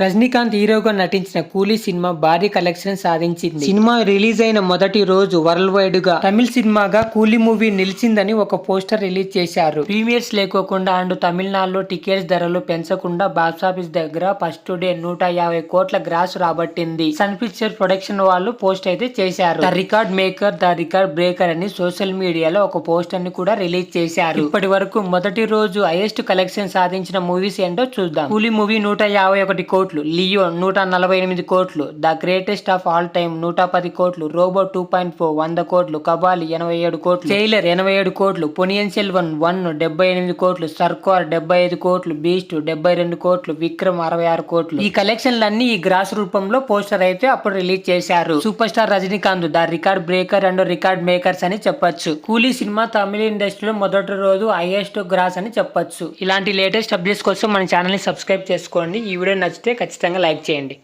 రజనీకాంత్ హీరోగా నటించిన కూలీ సినిమా భారీ కలెక్షన్ సాధించింది. సినిమా రిలీజ్ అయిన మొదటి రోజు వరల్డ్ వైడ్గా తమిళ సినిమాగా కూలీ మూవీ నిలిచిందని ఒక పోస్టర్ రిలీజ్ చేశారు. ప్రీమియర్స్ లేకోకుండా అండ్ తమిళనాడులో టికెట్స్ ధరలు పెంచకుండా బాక్సాఫీస్ దగ్గర ఫస్ట్ డే నూట యాభై కోట్ల గ్రాస్ రాబట్టింది. సన్ పిక్చర్ ప్రొడక్షన్ వాళ్ళు పోస్ట్ అయితే చేశారు. The record maker the record breaker అని సోషల్ మీడియాలో ఒక పోస్టర్ని కూడా రిలీజ్ చేశారు. ఇప్పటి వరకు మొదటి రోజు హైయెస్ట్ కలెక్షన్ సాధించిన మూవీస్ ఏంటో చూద్దాం. కూలీ మూవీ నూట యాభై ఒకటి కోట్లు కోట్లు లియో నూట నలభై ఎనిమిది కోట్లు the greatest of all time నూట పది కోట్లు రోబో టూ పాయింట్ ఫోర్ వంద కోట్లు కబాలి ఎనభై ఏడు కోట్లు టైలర్ ఎనభై ఏడు కోట్లు పొనియన్ సెల్వన్ వన్ డెబ్బై ఎనిమిది కోట్లు సర్కార్ డెబ్బై ఐదు కోట్లు బీస్ట్ డెబ్బై రెండు కోట్లు విక్రమ్ అరవై ఆరు కోట్లు. ఈ కలెక్షన్లన్నీ ఈ గ్రాస్ రూపంలో పోస్టర్ అయితే అప్పుడు రిలీజ్ చేశారు. Super star Rajinikanth the record breaker and record makers అని చెప్పొచ్చు. కూలీ సినిమా తమిళ ఇండస్ట్రీలో మొదటి రోజు హైయెస్ట్ గ్రాస్ అని చెప్పొచ్చు. ఇలాంటి లేటెస్ట్ అప్డేట్స్ కోసం మన ఛానల్ని సబ్స్క్రైబ్ చేసుకోండి. ఈ వీడియో నచ్చితే ఖచ్చితంగా లైక్ చేయండి.